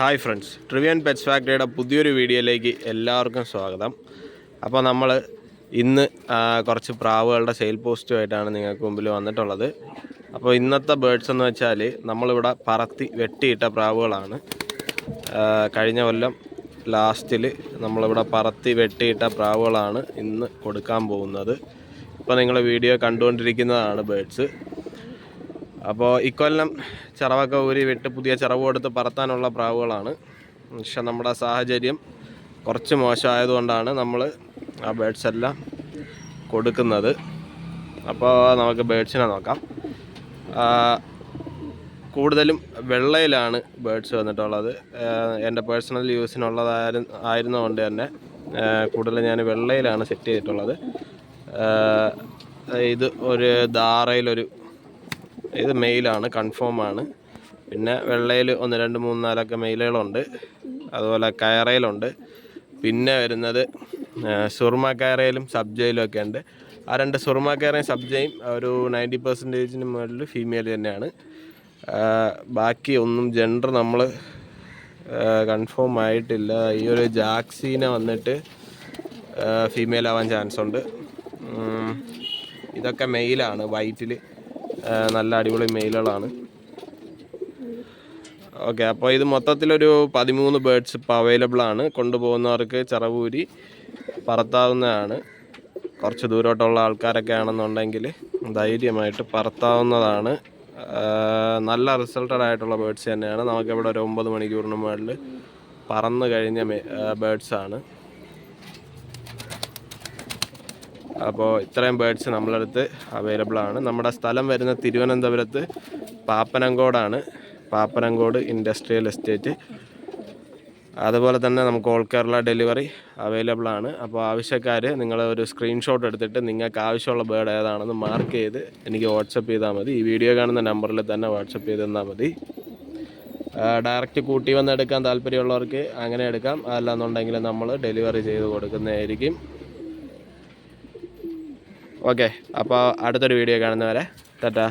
Hi friends. ട്രിവിയൻ pets ഫാക്ടറിയുടെ പുതിയൊരു വീഡിയോയിലേക്ക് എല്ലാവർക്കും സ്വാഗതം. അപ്പോൾ നമ്മൾ ഇന്ന് കുറച്ച് പ്രാവുകളുടെ സെയിൽ പോസ്റ്റുമായിട്ടാണ് നിങ്ങൾക്ക് മുമ്പിൽ വന്നിട്ടുള്ളത്. അപ്പോൾ ഇന്നത്തെ ബേഡ്സ് എന്ന് വെച്ചാൽ നമ്മളിവിടെ പറത്തി വെട്ടിയിട്ട പ്രാവുകളാണ്. കഴിഞ്ഞ കൊല്ലം ലാസ്റ്റിൽ നമ്മളിവിടെ പറത്തി വെട്ടിയിട്ട പ്രാവുകളാണ് ഇന്ന് കൊടുക്കാൻ പോകുന്നത്. ഇപ്പോൾ നിങ്ങൾ വീഡിയോ കണ്ടുകൊണ്ടിരിക്കുന്നതാണ് ബേഡ്സ്. അപ്പോൾ ഇക്കൊല്ലം ചിറവൊക്കെ ഊരി വിട്ട് പുതിയ ചിറവ് കൊടുത്ത് പറത്താനുള്ള പ്രാവുകളാണ്. പക്ഷെ നമ്മുടെ സാഹചര്യം കുറച്ച് മോശമായതുകൊണ്ടാണ് നമ്മൾ ആ ബേഡ്സ് എല്ലാം കൊടുക്കുന്നത്. അപ്പോൾ നമുക്ക് ബേഡ്സിനെ നോക്കാം. കൂടുതലും വെള്ളയിലാണ് ബേഡ്സ് വന്നിട്ടുള്ളത്. എന്റെ പേഴ്സണൽ യൂസിനുള്ളതായിരുന്നു ആയിരുന്നതുകൊണ്ട് തന്നെ കൂടുതലും ഞാൻ വെള്ളയിലാണ് സെറ്റ് ചെയ്തിട്ടുള്ളത്. ഇത് ഒരു ധാറയിലൊരു ഇത് മെയിലാണ് കൺഫേം ആണ് പിന്നെ വെള്ളയിൽ ഒന്ന് രണ്ട് മൂന്ന് നാലൊക്കെ മെയിലുകളുണ്ട്. അതുപോലെ കയറയിലുണ്ട്. പിന്നെ വരുന്നത് സുർമ കയറയിലും സബ്ജയിലും ഒക്കെ ഉണ്ട്. ആ രണ്ട് സുർമ കയറയും സബ്ജയും ഒരു നയന്റി പെർസെന്റേജിന് മുകളിൽ ഫീമെയിൽ തന്നെയാണ്. ബാക്കി ഒന്നും ജെൻഡർ നമ്മൾ കൺഫേം ആയിട്ടില്ല. ഈ ഒരു ജാക്സീന വന്നിട്ട് ഫീമെയിൽ ആവാൻ ചാൻസ് ഉണ്ട്. ഇതൊക്കെ മെയിലാണ് വൈറ്റിൽ നല്ല അടിപൊളി മെയിലുകളാണ്. ഓക്കെ അപ്പോൾ ഇത് മൊത്തത്തിലൊരു പതിമൂന്ന് ബേഡ്സ് ഇപ്പോൾ അവൈലബിൾ ആണ്. കൊണ്ടുപോകുന്നവർക്ക് ചിറവൂരി പറത്താവുന്നതാണ്. കുറച്ച് ദൂരോട്ടുള്ള ആൾക്കാരൊക്കെ ആണെന്നുണ്ടെങ്കിൽ ധൈര്യമായിട്ട് പറത്താവുന്നതാണ്. നല്ല റിസൾട്ടഡ് ആയിട്ടുള്ള ബേഡ്സ് തന്നെയാണ്. നമുക്കിവിടെ ഒരു ഒമ്പത് മണിക്കൂറിന് മുകളിൽ പറന്ന് കഴിഞ്ഞ ബേഡ്സ് ആണ് അപ്പോൾ ഇത്രയും ബേഡ്സ് നമ്മളടുത്ത് അവൈലബിൾ ആണ്. നമ്മുടെ സ്ഥലം വരുന്ന തിരുവനന്തപുരത്ത് പാപ്പനങ്കോടാണ് പാപ്പനങ്കോട് ഇൻഡസ്ട്രിയൽ എസ്റ്റേറ്റ് അതുപോലെ തന്നെ നമുക്ക് ഓൾ കേരള ഡെലിവറി അവൈലബിൾ ആണ്. അപ്പോൾ ആവശ്യക്കാർ നിങ്ങൾ ഒരു സ്ക്രീൻഷോട്ട് എടുത്തിട്ട് നിങ്ങൾക്ക് ആവശ്യമുള്ള ബേഡ് ഏതാണെന്ന് മാർക്ക് ചെയ്ത് എനിക്ക് വാട്സപ്പ് ചെയ്താൽ മതി. ഈ വീഡിയോ കാണുന്ന നമ്പറിൽ തന്നെ വാട്സപ്പ് ചെയ്ത് തന്നാൽ മതി. ഡയറക്റ്റ് കൂട്ടി വന്ന് എടുക്കാൻ താല്പര്യമുള്ളവർക്ക് അങ്ങനെ എടുക്കാം. അല്ലാന്നുണ്ടെങ്കിൽ നമ്മൾ ഡെലിവറി ചെയ്ത് കൊടുക്കുന്നതായിരിക്കും. ഓക്കെ അപ്പോൾ അടുത്തൊരു വീഡിയോ കാണുന്നവരെ ടാറ്റാ.